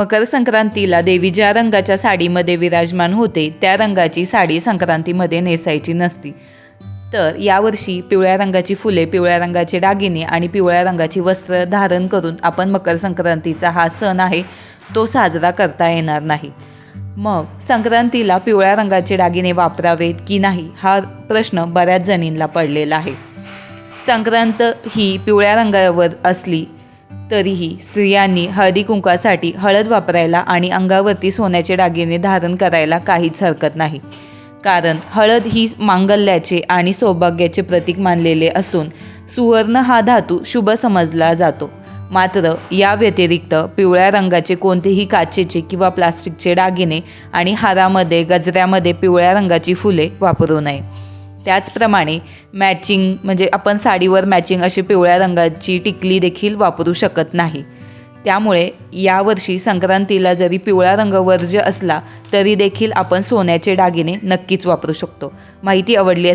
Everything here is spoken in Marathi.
मकर संक्रांतीला देवी ज्या रंगाच्या साडीमध्ये विराजमान होते त्या रंगाची साडी संक्रांतीमध्ये नेसायची नसती. तर यावर्षी पिवळ्या रंगाची फुले पिवळ्या रंगाचे दागिने आणि पिवळ्या रंगाची वस्त्र धारण करून आपण मकर संक्रांतीचा हा सण आहे तो साजरा करता येणार नाही. मग संक्रांतीला पिवळ्या रंगाचे दागिने वापरावेत की नाही हा प्रश्न बऱ्याच जणींना पडलेला आहे. संक्रांत ही पिवळ्या रंगावर असली तरीही स्त्रियांनी हळदी कुंकासाठी हळद वापरायला आणि अंगावरती सोन्याचे दागिने धारण करायला काहीच हरकत नाही. कारण हळद ही मांगल्याचे आणि सौभाग्याचे प्रतीक मानलेले असून सुवर्ण हा धातू शुभ समजला जातो. मात्र या व्यतिरिक्त पिवळ्या रंगाचे कोणतेही काचेचे किंवा प्लास्टिकचे दागिने आणि हारामध्ये गजऱ्यामध्ये पिवळ्या रंगाची फुले वापरू नये. त्याचप्रमाणे मॅचिंग म्हणजे आपण साडीवर मॅचिंग अशी पिवळ्या रंगाची टिकली देखील वापरू शकत नाही. त्यामुळे यावर्षी संक्रांतीला जरी पिवळा रंग वर्ज्य असला तरी देखील आपण सोन्याचे दागिने नक्कीच वापरू शकतो. माहिती आवडली